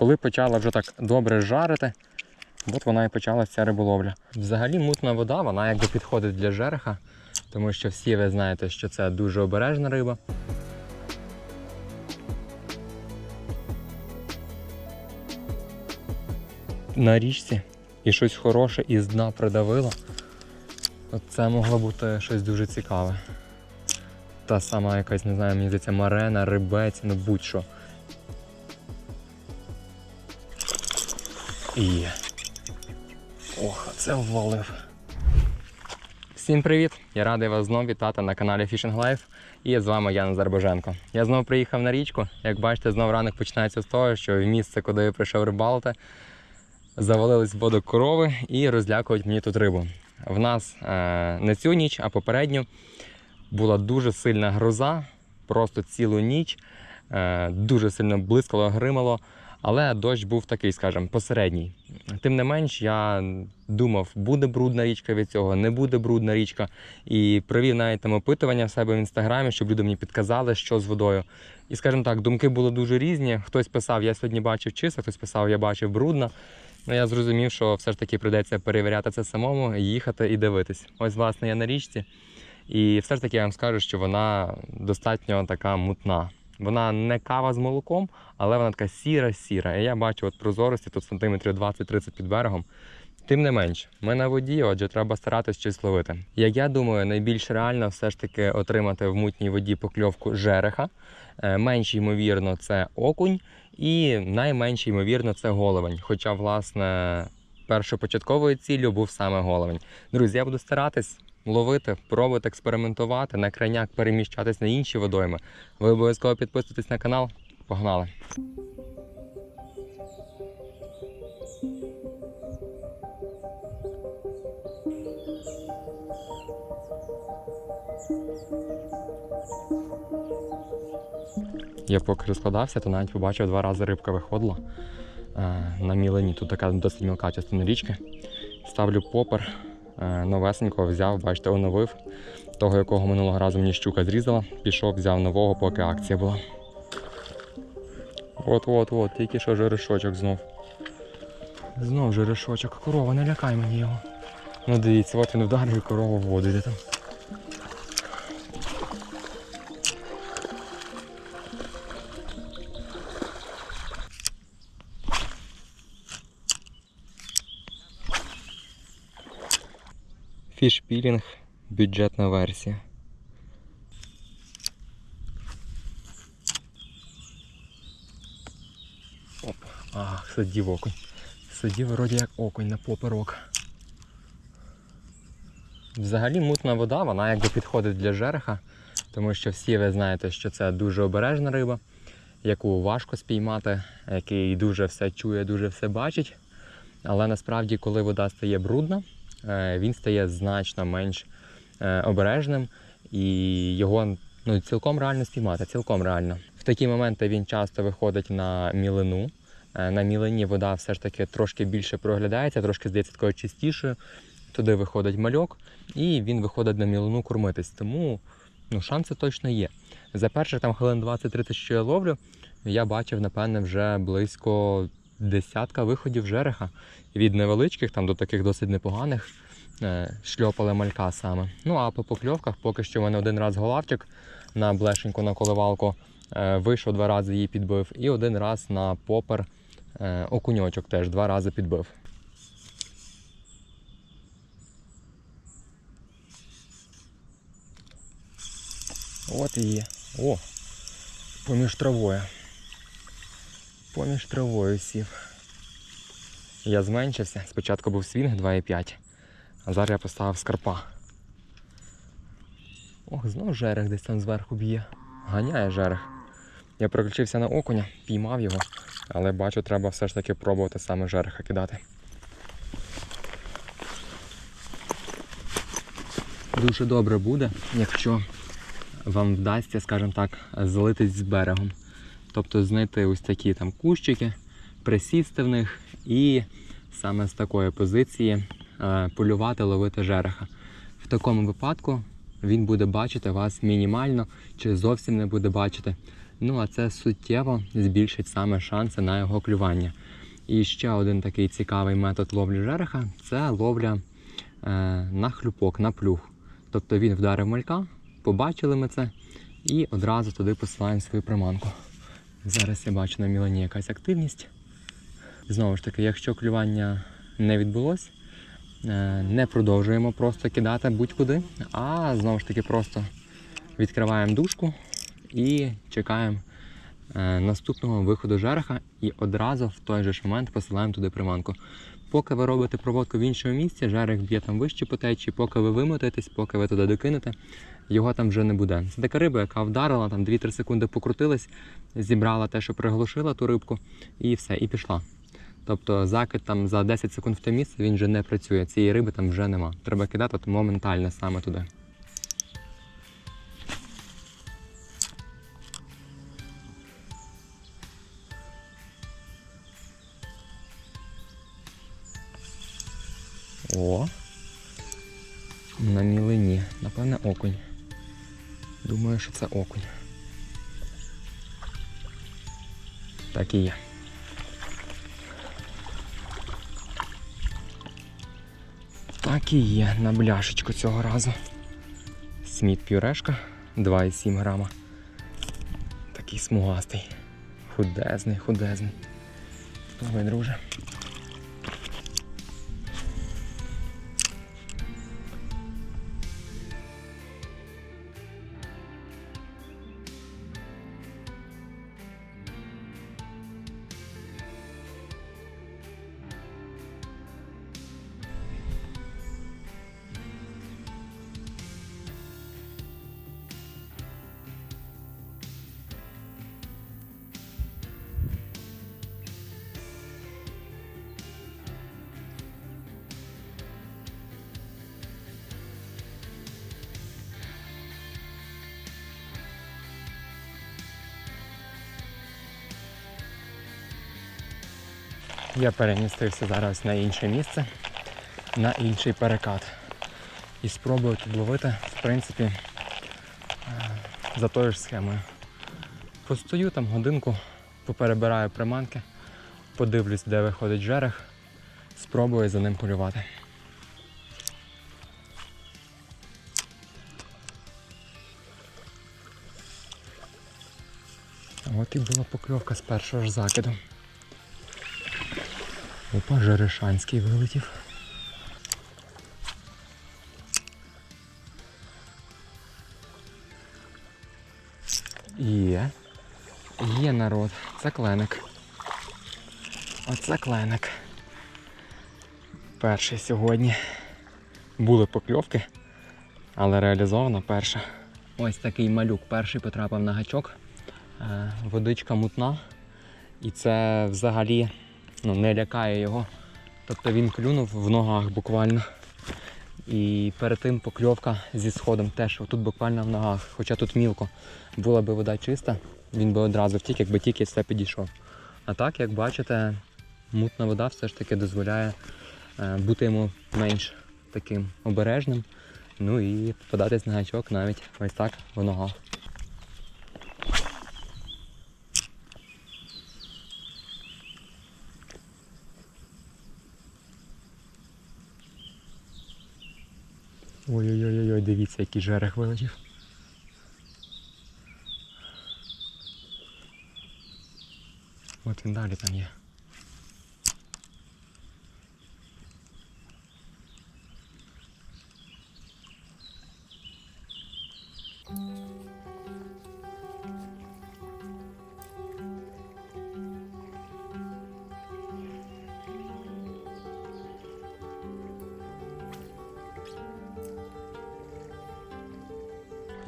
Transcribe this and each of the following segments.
Коли почала вже так добре жарити, от вона і почалася ця риболовля. Взагалі мутна вода, вона якби підходить для жереха, тому що всі ви знаєте, що це дуже обережна риба. На річці і щось хороше із дна придавило. От це могло бути щось дуже цікаве. Та сама якась, не знаю, мені здається, марена, рибець, ну будь-що. І. Ох, це ввалив. Всім привіт! Я радий вас знову вітати на каналі Fishing Life. І з вами я Назар. Я знову приїхав на річку. Як бачите, знову ранок починається з того, що в місце, куди я прийшов рибалити, завалились в воду корови і розлякують мені тут рибу. В нас е, не цю ніч, а попередню була дуже сильна гроза, просто цілу ніч. Е, дуже сильно блискало, гримало, але дощ був такий, скажімо, посередній. Тим не менш, я думав, буде брудна річка від цього, не буде брудна річка. І провів навіть там опитування в себе в інстаграмі, щоб люди мені підказали, що з водою. І, скажімо так, думки були дуже різні. Хтось писав, я сьогодні бачив чисто, хтось писав, я бачив брудно. Ну, я зрозумів, що все ж таки прийдеться перевіряти це самому, їхати і дивитись. Ось, власне, я на річці. І все ж таки я вам скажу, що вона достатньо така мутна. Вона не кава з молоком, але вона така сіра-сіра. І я бачу от прозорості тут сантиметрів 20-30 під берегом. Тим не менш, ми на воді, отже, треба старатись щось ловити. Як я думаю, найбільш реально все ж таки отримати в мутній воді покльовку жереха. Е, Менш ймовірно, це окунь, і найменш ймовірно, це головень. Хоча, власне, першопочатковою ціллю був саме головень. Друзі, я буду старатись ловити, пробувати експериментувати, на крайняк переміщатись на інші водойми. Ви обов'язково підписуйтесь на канал. Погнали! Я поки розкладався, то навіть побачив два рази рибка виходила е, на мілені. Тут така досить мілка частина річки. Ставлю попер, новесенького взяв, бачите, оновив. Того, якого минулого разу мені щука зрізала, пішов, взяв нового, поки акція була. От-от-от, тільки що жерешочок знов. Знов жерешочок. Корова, не лякай мені його. Ну дивіться, от він вдарив і корова в воду йде там. Фішпілінг, бюджетна версія. Оп, ах, сидів окунь. Сидів вроді як окунь на поперок. Взагалі мутна вода, вона якби підходить для жереха, тому що всі ви знаєте, що це дуже обережна риба, яку важко спіймати, який дуже все чує, дуже все бачить. Але насправді, коли вода стає брудна, він стає значно менш е, обережним і його ну, цілком реально спіймати, цілком реально. В такі моменти він часто виходить на мілину. Е, На мілині вода все ж таки трошки більше проглядається, трошки здається такою чистішою. Туди виходить мальок, і він виходить на мілину кормитись. Тому ну, шанси точно є. За перших там хвилин 20-30, що я ловлю, я бачив, напевне, вже близько десятка виходів жереха. Від невеличких там до таких досить непоганих е, шльопали малька саме. Ну а по покльовках поки що в мене один раз голавчик на блешеньку на коливалку е, вийшов два рази її підбив, і один раз на попер е, окуньочок теж два рази підбив. От і є. О! Поміж травою. Поміж травою сів. Я зменшився. Спочатку був свінг 2,5, а зараз я поставив скарпа. Ох, знову жерех десь там зверху б'є. Ганяє жерех. Я переключився на окуня, піймав його, але бачу, треба все ж таки пробувати саме жереха кидати. Дуже добре буде, якщо вам вдасться, скажімо так, злитись з берегом. Тобто знайти ось такі там кущики, присісти в них і саме з такої позиції е, полювати, ловити жереха. В такому випадку він буде бачити вас мінімально чи зовсім не буде бачити. Ну а це суттєво збільшить саме шанси на його клювання. І ще один такий цікавий метод ловлі жереха це ловля е, на хлюпок, на плюг. Тобто він вдарив малька, побачили ми це і одразу туди посилаємо свою приманку. Зараз я бачу на мілані якась активність. Знову ж таки, якщо клювання не відбулось, е, не продовжуємо просто кидати будь-куди, а знову ж таки просто відкриваємо дужку і чекаємо е, наступного виходу жереха і одразу в той же ж момент посилаємо туди приманку. Поки ви робите проводку в іншому місці, жерех б'є там вище по течії, поки ви вимотаєтесь, поки ви туди докинете, його там вже не буде. Це така риба, яка вдарила, там 2-3 секунди покрутилась, зібрала те, що приглушила ту рибку, і все, і пішла. Тобто закид там за 10 секунд в те місце він вже не працює. Цієї риби там вже нема. Треба кидати от моментально саме туди. О. На мілині. Напевне, окунь. Думаю, що це окунь. Так і є. Так і є на бляшечку цього разу. Сміт пюрешка 2,7 грама. Такий смугастий. Худезний, худезний. Пливи, друже. Я перемістився зараз на інше місце, на інший перекат. І спробую тут ловити, в принципі, е, за тою ж схемою. Постою там годинку, поперебираю приманки, подивлюсь, де виходить жерех, спробую за ним полювати. От і була покльовка з першого ж закиду. Опа, Жерешанський вилетів. Є. Є народ. Це кленик. Оце кленик. Перший сьогодні. Були покльовки, але реалізована перша. Ось такий малюк перший потрапив на гачок. Е, Водичка мутна. І це взагалі ну, не лякає його. Тобто він клюнув в ногах буквально. І перед тим покльовка зі сходом теж тут буквально в ногах. Хоча тут мілко. Була би вода чиста, він би одразу втік, якби тільки все підійшов. А так, як бачите, мутна вода все ж таки дозволяє е, бути йому менш таким обережним. Ну і попадатись на гачок навіть ось так в ногах. Ой-ой-ой, дивіться, який жерех вилетів. От він далі там є.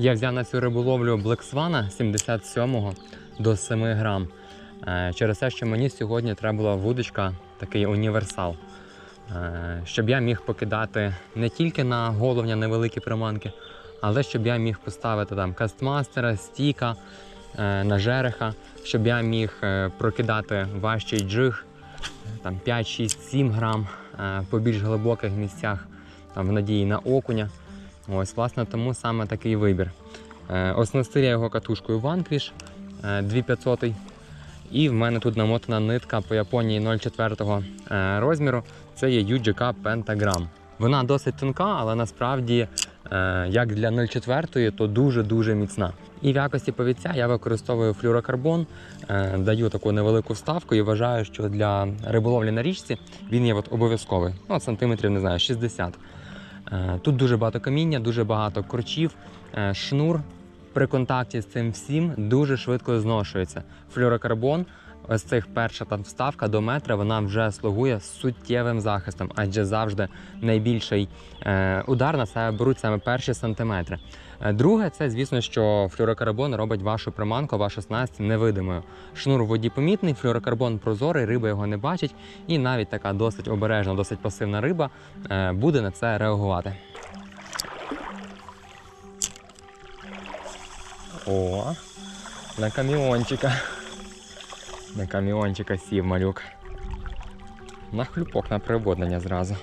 Я взяв на цю риболовлю Блексвана 77-го до 7 грам. Е, Через те, що мені сьогодні треба була вудочка, такий універсал. Е, Щоб я міг покидати не тільки на головня невеликі приманки, але щоб я міг поставити там кастмастера, стіка, е, на жереха, щоб я міг прокидати важчий джиг, там 5, 6, 7 грам по більш глибоких місцях, там в надії на окуня. Ось, власне, тому саме такий вибір. Е, Оснастив я його катушкою Vanquish. е, 2500. І в мене тут намотана нитка по Японії 0,4 е, розміру. Це є UGK Pentagram. Вона досить тонка, але насправді, е, як для 0,4, то дуже-дуже міцна. І в якості повідця я використовую флюрокарбон, е, даю таку невелику вставку і вважаю, що для риболовлі на річці він є от обов'язковий. Ну, сантиметрів, не знаю, 60. Е, Тут дуже багато каміння, дуже багато корчів, е, шнур при контакті з цим всім дуже швидко зношується. Флюрокарбон, ось цих перша там вставка до метра, вона вже слугує суттєвим захистом, адже завжди найбільший е, удар на себе беруть саме перші сантиметри. Е, Друге, це звісно, що флюрокарбон робить вашу приманку, вашу снасть невидимою. Шнур в воді помітний, флюрокарбон прозорий, риба його не бачить, і навіть така досить обережна, досить пасивна риба е, буде на це реагувати. О, на каміончика. На каміончика сів малюк. На хлюпок на приводнення зразу.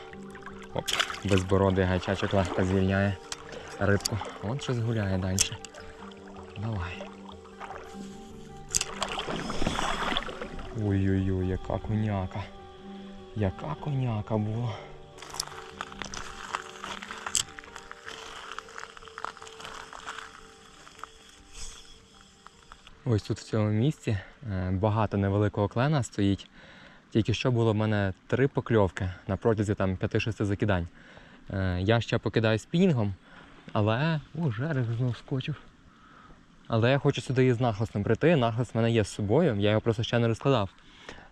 Оп, безбородий гайчачок легко звільняє рибку. Вон щось гуляє далі. Давай. Ой-ой-ой, яка коняка. Яка коняка була. Ось тут в цьому місці е, багато невеликого клена стоїть. Тільки що було в мене три покльовки на протязі 5-6 закидань. Е, Я ще покидаю спінінгом, але. О, жерех знов скочив. Але я хочу сюди із нахлистом прийти. Нахлист в мене є з собою, я його просто ще не розкладав.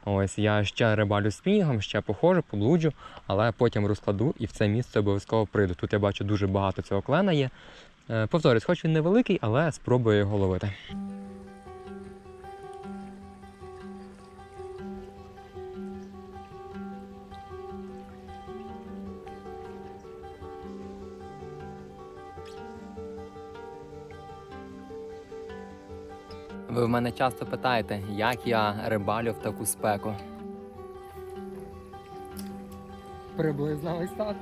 Ось я ще рибалю спінінгом, ще походжу, поблуджу, але потім розкладу і в це місце обов'язково прийду. Тут я бачу дуже багато цього клена є. Е, Повторюсь, хоч він невеликий, але спробую його ловити. Ви в мене часто питаєте, як я рибалю в таку спеку. Приблизно ось так.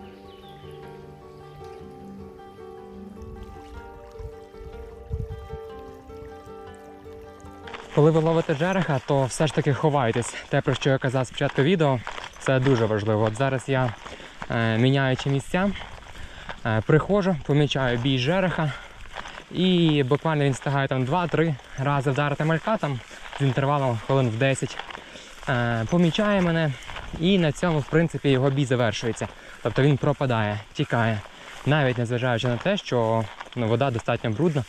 Коли ви ловите жереха, то все ж таки ховайтесь. Те, про що я казав спочатку відео, це дуже важливо. От зараз я е, міняючи місця, е, приходжу, помічаю бій жереха, і буквально він встигає там 2-3 рази вдарити малька там з інтервалом хвилин в 10. Е, помічає мене, і на цьому, в принципі, його бій завершується. Тобто він пропадає, тікає. Навіть незважаючи на те, що ну, вода достатньо брудна,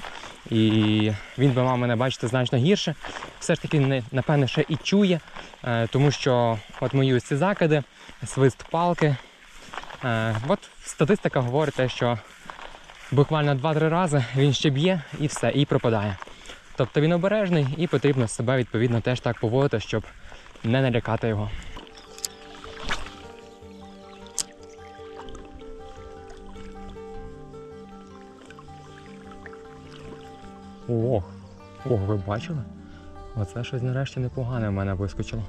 і він би мав мене бачити значно гірше. Все ж таки, напевне, ще і чує, е, тому що от мої ось ці закиди, свист палки. Е, от статистика говорить те, що буквально 2-3 рази він ще б'є і все, і пропадає. Тобто він обережний і потрібно себе відповідно теж так поводити, щоб не налякати його. Ох, ох, ви бачили? Оце щось нарешті непогане в мене вискочило.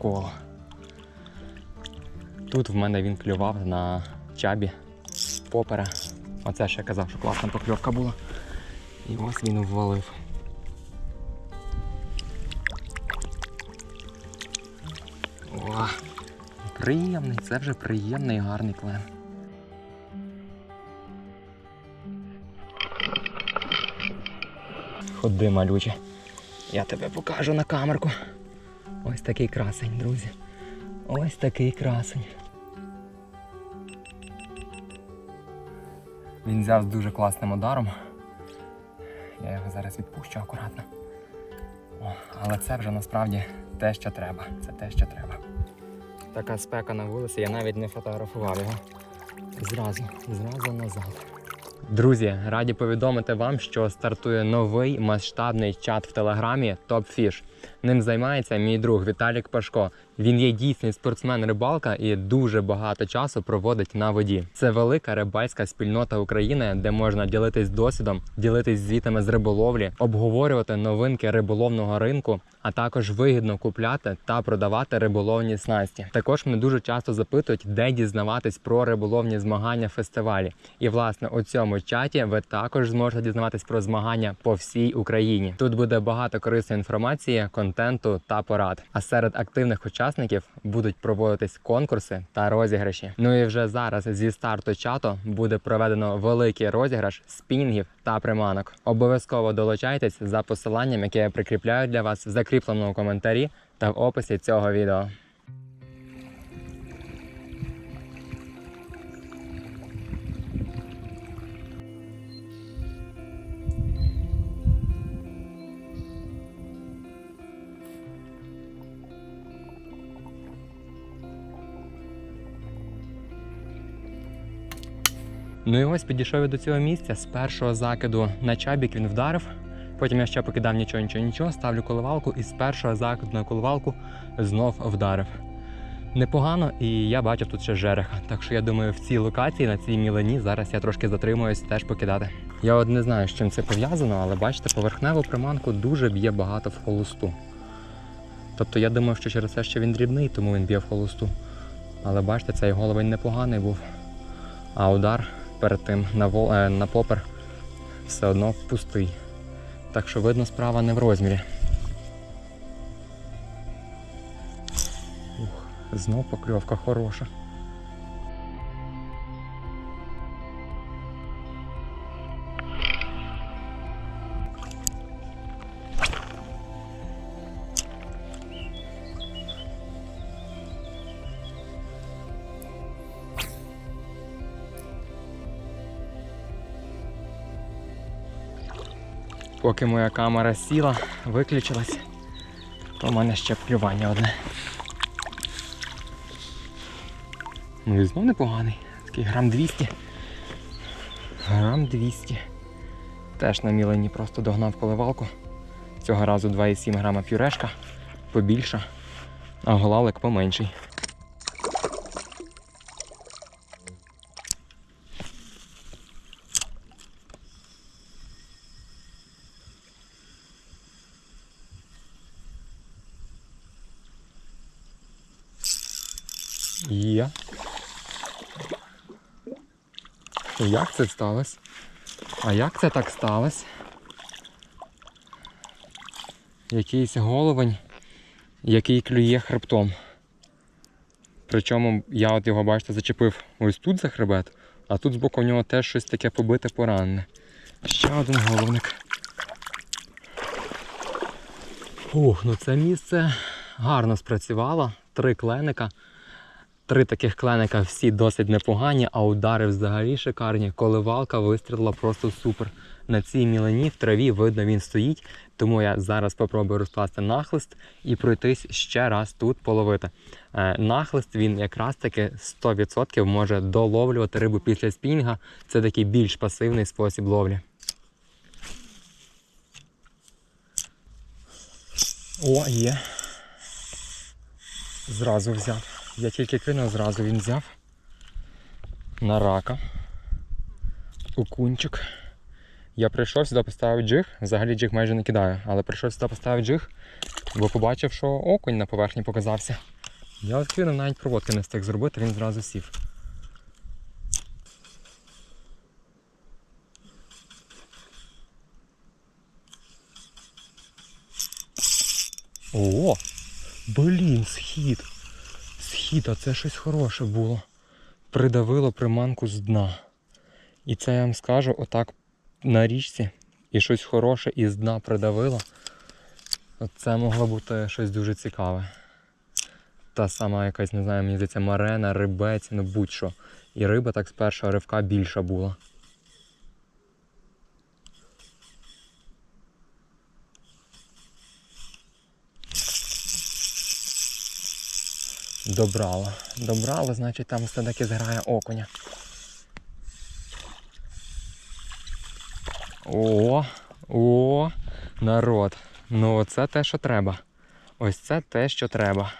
Прикол. Тут в мене він клював на чабі попера. Оце ще казав, що класна покльовка була. І ось він ввалив. О, приємний, це вже приємний гарний клен. Ходи, малюче. Я тебе покажу на камерку. Ось такий красень, друзі. Ось такий красень. Він взяв з дуже класним ударом. Я його зараз відпущу акуратно. О, але це вже насправді те, що треба. Це те, що треба. Така спека на вулиці, я навіть не фотографував його. Зразу, зразу назад. Друзі, раді повідомити вам, що стартує новий масштабний чат в телеграмі Top Fish. Ним займається мій друг Віталік Пашко. Він є дійсний спортсмен-рибалка і дуже багато часу проводить на воді. Це велика рибальська спільнота України, де можна ділитись досвідом, ділитись звітами з риболовлі, обговорювати новинки риболовного ринку, а також вигідно купляти та продавати риболовні снасті. Також мене дуже часто запитують, де дізнаватись про риболовні змагання фестивалі. І власне у цьому чаті ви також зможете дізнаватись про змагання по всій Україні. Тут буде багато корисної інформації, контенту та порад. А серед активних учасників будуть проводитись конкурси та розіграші. Ну і вже зараз зі старту чату буде проведено великий розіграш спінінгів та приманок. Обов'язково долучайтесь за посиланням, яке я прикріпляю для вас в закріпленому коментарі та в описі цього відео. Ну і ось підійшов я до цього місця. З першого закиду на чабік він вдарив. Потім я ще покидав нічого, нічого, нічого, ставлю коливалку і з першого закиду на коливалку знов вдарив. Непогано, і я бачив тут ще жереха. Так що я думаю, в цій локації, на цій мілені, зараз я трошки затримуюсь теж покидати. Я от не знаю, з чим це пов'язано, але бачите, поверхневу приманку дуже б'є багато в холосту. Тобто я думав, що через те, що він дрібний, тому він б'є в холосту. Але бачите, цей головень непоганий був. А удар перед тим на, вол... е, на попер все одно пустий. Так що видно, справа не в розмірі. Ух, знов покльовка хороша. Поки моя камера сіла, виключилась, то в мене ще плювання одне. Ну і знов непоганий. Такий грам 200. Грам 200. Теж на мілені просто догнав коливалку. Цього разу 2,7 грама пюрешка, побільша, а голалик поменший. Є. Як це сталося? А як це так сталося? Якийсь головень, який клює хребтом. Причому я от його, бачите, зачепив ось тут за хребет, а тут збоку в нього теж щось таке побите поранене. Ще один головник. Ух, ну це місце гарно спрацювало. Три кленика. Три таких кленика всі досить непогані, а удари взагалі шикарні. Коливалка вистрілила просто супер. На цій мілені в траві видно він стоїть, тому я зараз спробую розкласти нахлист і пройтись ще раз тут половити. Е, нахлист він якраз таки 100% може доловлювати рибу після спінга. Це такий більш пасивний спосіб ловлі. О, є. Зразу взяв. Я тільки кинув, зразу він взяв. На рака. Окунчик. Я прийшов сюди поставив джиг. Взагалі джиг майже не кидаю, але прийшов сюди поставив джиг, бо побачив, що окунь на поверхні показався. Я от кинув навіть проводки не встиг зробити, він зразу сів. О! Блін, схід! Схід, це щось хороше було. Придавило приманку з дна. І це я вам скажу, отак на річці і щось хороше із дна придавило. Це могло бути щось дуже цікаве. Та сама якась, не знаю, мені здається, марена, рибець, ну будь-що. І риба так з першого ривка більша була. Добрала. Добрала, значить там все-таки зграє окуня. О, о, народ. Ну це те, що треба. Ось це те, що треба.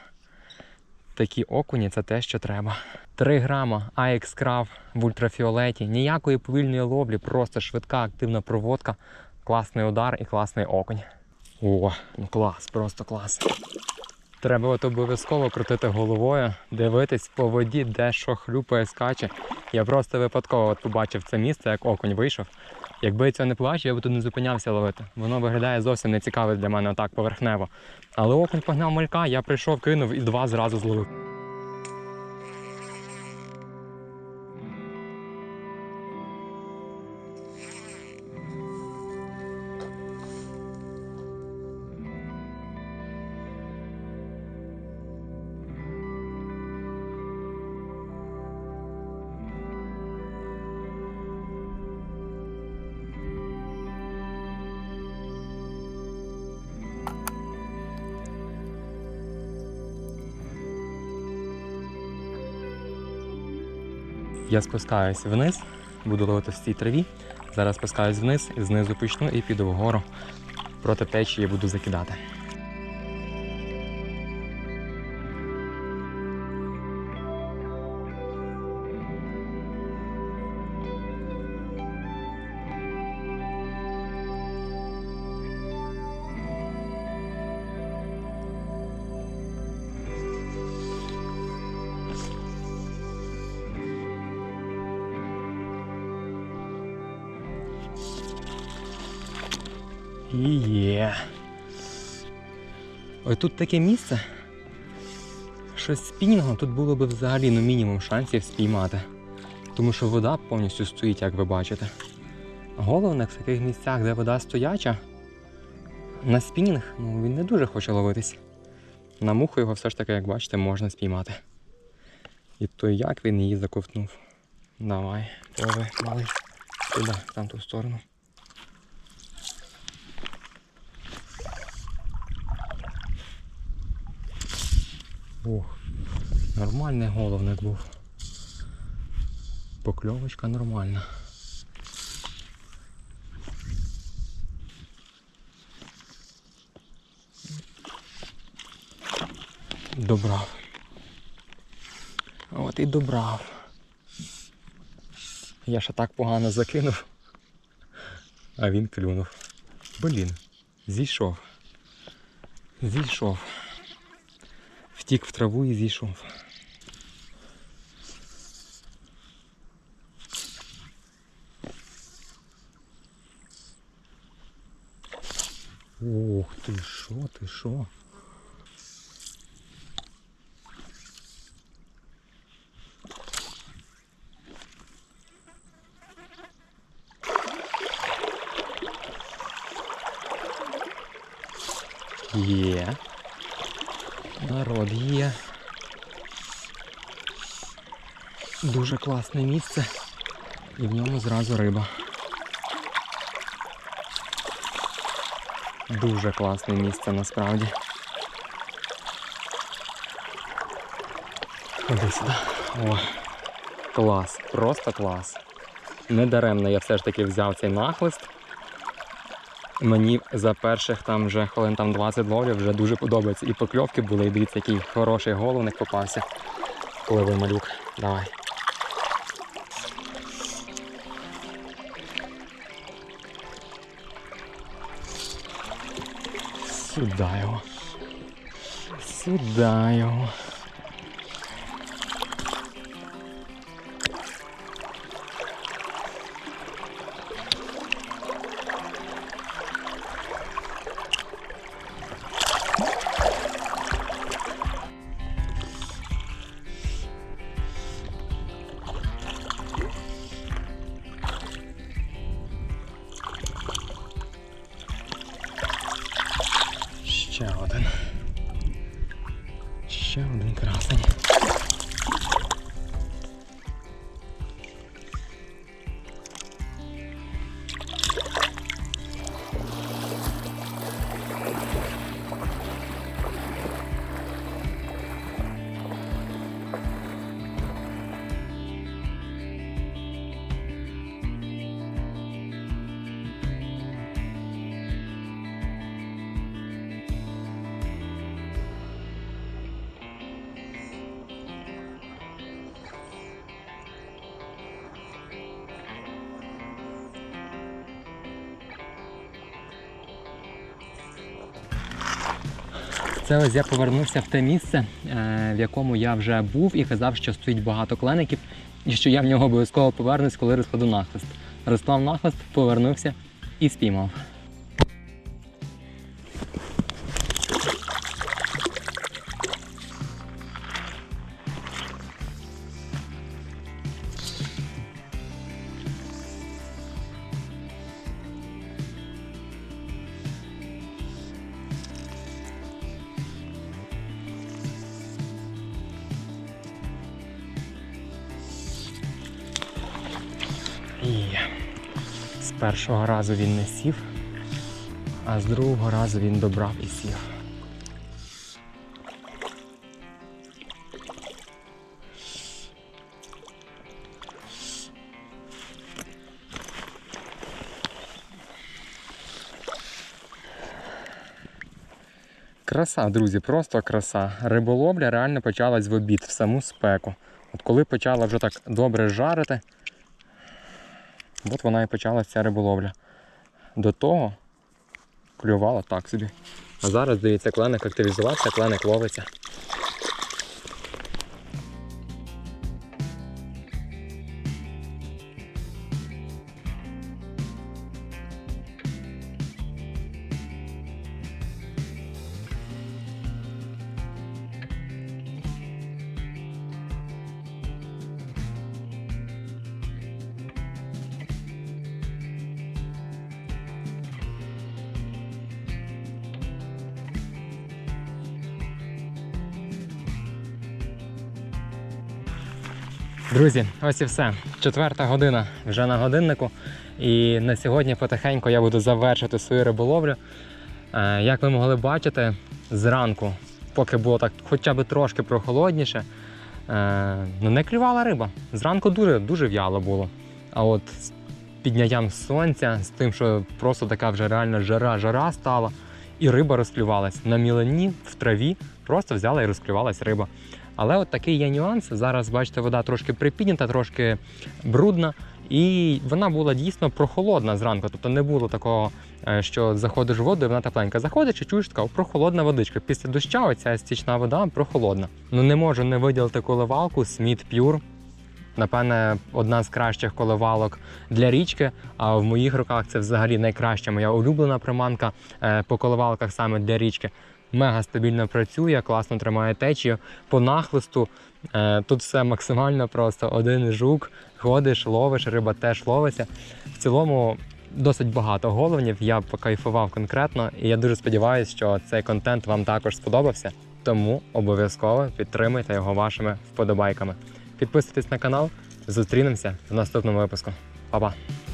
Такі окуні це те, що треба. 3 грама AX Crав в ультрафіолеті. Ніякої повільної ловлі, просто швидка активна проводка, класний удар і класний окунь. О, ну клас, просто клас. Треба от обов'язково крутити головою, дивитись по воді, де що хлюпає, скаче. Я просто випадково от побачив це місце, як окунь вийшов. Якби я цього не побачив, я б тут не зупинявся ловити. Воно виглядає зовсім не цікаве для мене отак поверхнево. Але окунь погнав малька, я прийшов, кинув і два зразу зловив. Я спускаюсь вниз, буду ловити в цій траві. Зараз спускаюсь вниз, знизу почну і піду вгору. Проти течії буду закидати. І є. Ой, тут таке місце. Що з спінінгом тут було б взагалі ну, мінімум шансів спіймати. Тому що вода повністю стоїть, як ви бачите. Головне в таких місцях, де вода стояча, на спінінг ну, він не дуже хоче ловитись. На муху його все ж таки, як бачите, можна спіймати. І то як він її заковтнув. Давай, пливи, малий. Туди, там ту сторону. Ох, нормальний головник був. Покльовочка нормальна. Добрав. От і добрав. Я ще так погано закинув. А він клюнув. Блін, зійшов. Зійшов. Втік в траву і зійшов. Ох ти що, ти що? Є. Народ є. Дуже класне місце. І в ньому зразу риба. Дуже класне місце насправді. Ходи сюди. О, клас, просто клас. Недаремно я все ж таки взяв цей нахлист. Мені за перших там вже хвилин там 20 ловлів вже дуже подобається. І покльовки були, і дивіться, який хороший головник попався. Пливи малюк. Давай. Сюди його. Сюди його. Це ось я повернувся в те місце, е, в якому я вже був і казав, що стоїть багато клеників, і що я в нього обов'язково повернусь, коли розкладу нахлест. Розклав нахист, повернувся і спіймав. І з першого разу він не сів, а з другого разу він добрав і сів. Краса, друзі, просто краса. Риболовля реально почалась в обід, в саму спеку. От коли почала вже так добре жарити, От вона і почалася ця риболовля. До того клювала так собі. А зараз, дивіться, кленик активізувався, кленик ловиться. Друзі, ось і все. Четверта година вже на годиннику. І на сьогодні потихеньку я буду завершити свою риболовлю. Е, Як ви могли бачити, зранку, поки було так хоча б трошки прохолодніше, е, ну не клювала риба. Зранку дуже, дуже в'яло було. А от з підняттям сонця, з тим, що просто така вже реально жара-жара стала, і риба розклювалась. На мілені, в траві, просто взяла і розклювалась риба. Але от такий є нюанс. Зараз, бачите, вода трошки припіднята, трошки брудна. І вона була дійсно прохолодна зранку. Тобто не було такого, е, що заходиш в воду, і вона тепленька. Заходиш і чуєш така прохолодна водичка. Після доща оця стічна вода прохолодна. Ну не можу не виділити коливалку Smith Pure. Напевне, одна з кращих коливалок для річки. А в моїх руках це взагалі найкраща моя улюблена приманка е, по коливалках саме для річки. Мега стабільно працює, класно тримає течію. По нахлисту е, тут все максимально просто. Один жук, ходиш, ловиш, риба теж ловиться. В цілому досить багато головнів. Я покайфував конкретно, і я дуже сподіваюся, що цей контент вам також сподобався. Тому обов'язково підтримуйте його вашими вподобайками. Підписуйтесь на канал, зустрінемося в наступному випуску. Па-па!